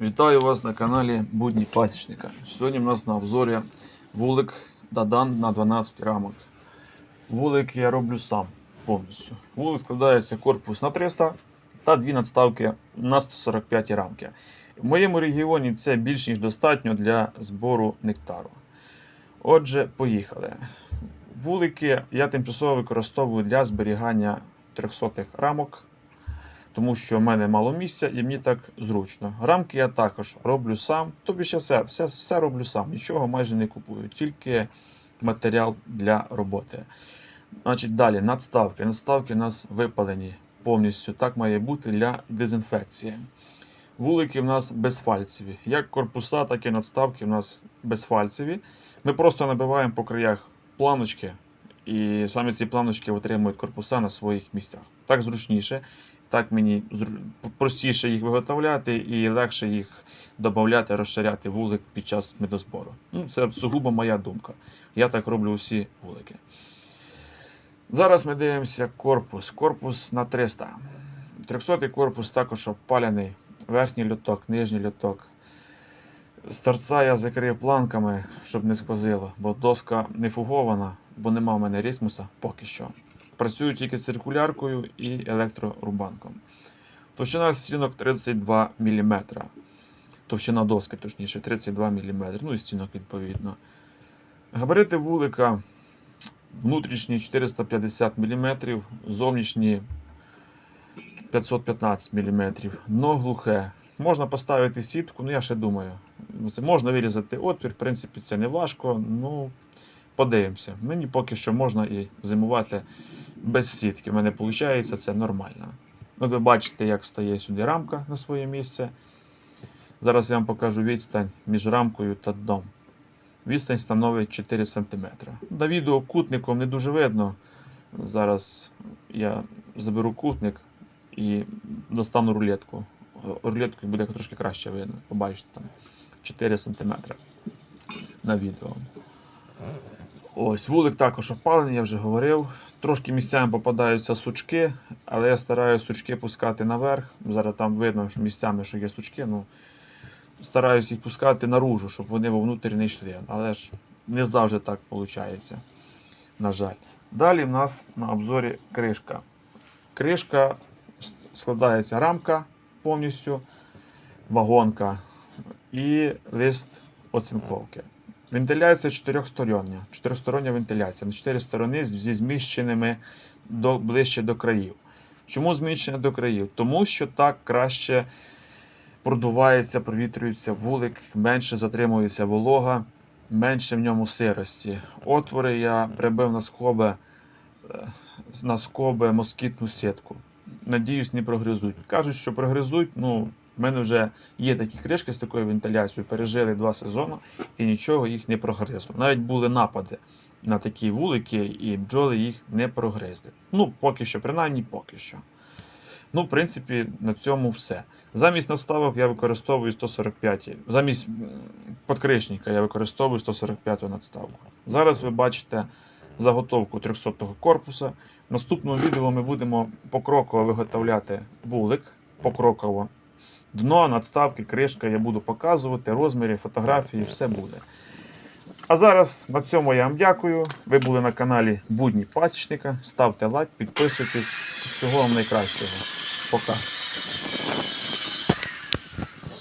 Вітаю вас на каналі Будні Пасічника. Сьогодні в нас на обзорі вулик Дадан на 12 рамок. Вулик я роблю сам повністю. Вулик складається корпус на 300 та дві надставки на 145 рамки. В моєму регіоні це більш ніж достатньо для збору нектару. Отже, поїхали. Вулики я тимчасово використовую для зберігання 300 рамок тому що в мене мало місця і мені так зручно. Рамки я також роблю сам, тобі ще все, все, все роблю сам, нічого майже не купую, тільки матеріал для роботи. Значить, далі надставки. Надставки у нас випалені повністю. Так має бути для дезінфекції. Вулики в нас безфальцеві. Як корпуса, так і надставки у нас безфальцеві. Ми просто набиваємо по краях планочки, і саме ці планочки отримують корпуса на своїх місцях. Так зручніше, так мені простіше їх виготовляти і легше їх додати, розширяти вулик під час медозбору. Ну, це сугубо моя думка. Я так роблю усі вулики. Зараз ми дивимося корпус. Корпус на 300. 300 корпус також опаляний. Верхній льоток, нижній льоток. З торця я закрив планками, щоб не сквозило, бо доска не фугована, бо нема в мене рисмуса поки що. Працюю тільки з циркуляркою і електрорубанком. Товщина стінок 32 мм. Товщина доски, точніше, 32 мм. Ну і стінок відповідно. Габарити вулика внутрішні 450 мм, зовнішні 515 мм. Дно глухе. Можна поставити сітку, ну я ще думаю. Можна вирізати отвір, в принципі, це не важко. Ну, подивимося. Мені поки що можна і зимувати без сітки. У мене виходить, це нормально. От ви бачите, як стає сюди рамка на своє місце. Зараз я вам покажу відстань між рамкою та дном. Відстань становить 4 см. На відео кутником не дуже видно. Зараз я заберу кутник і достану рулетку. Рулеткою буде трошки краще видно. Побачите там 4 см на відео. Ось, вулик також опалений, я вже говорив. Трошки місцями попадаються сучки, але я стараюся сучки пускати наверх. Зараз там видно, що місцями що є сучки. Ну, стараюся їх пускати наружу, щоб вони вовнутрі не йшли. Але ж не завжди так виходить. На жаль. Далі в нас на обзорі кришка. Кришка складається рамка повністю, вагонка і лист оцинковки. Вентиляція чотирьохстороння. Чотиристороння вентиляція. На чотири сторони зі зміщеними до, ближче до країв. Чому зміщення до країв? Тому що так краще продувається, провітрюється вулик, менше затримується волога, менше в ньому сирості. Отвори я прибив на скоби, е, на скоби москітну сітку. Надіюсь, не прогризуть. Кажуть, що прогризуть. Ну, в мене вже є такі кришки з такою вентиляцією, пережили два сезони і нічого їх не прогризло. Навіть були напади на такі вулики, і бджоли їх не прогризли. Ну, поки що, принаймні поки що. Ну, в принципі, на цьому все. Замість наставок я використовую 145. Замість подкришника я використовую 145 надставку. Зараз ви бачите заготовку 300 корпуса. В наступному відео ми будемо покроково виготовляти вулик. Покроково. Дно, надставки, кришка я буду показувати, розміри, фотографії, все буде. А зараз на цьому я вам дякую. Ви були на каналі Будні Пасічника. Ставте лайк, підписуйтесь. Всього вам найкращого. Пока.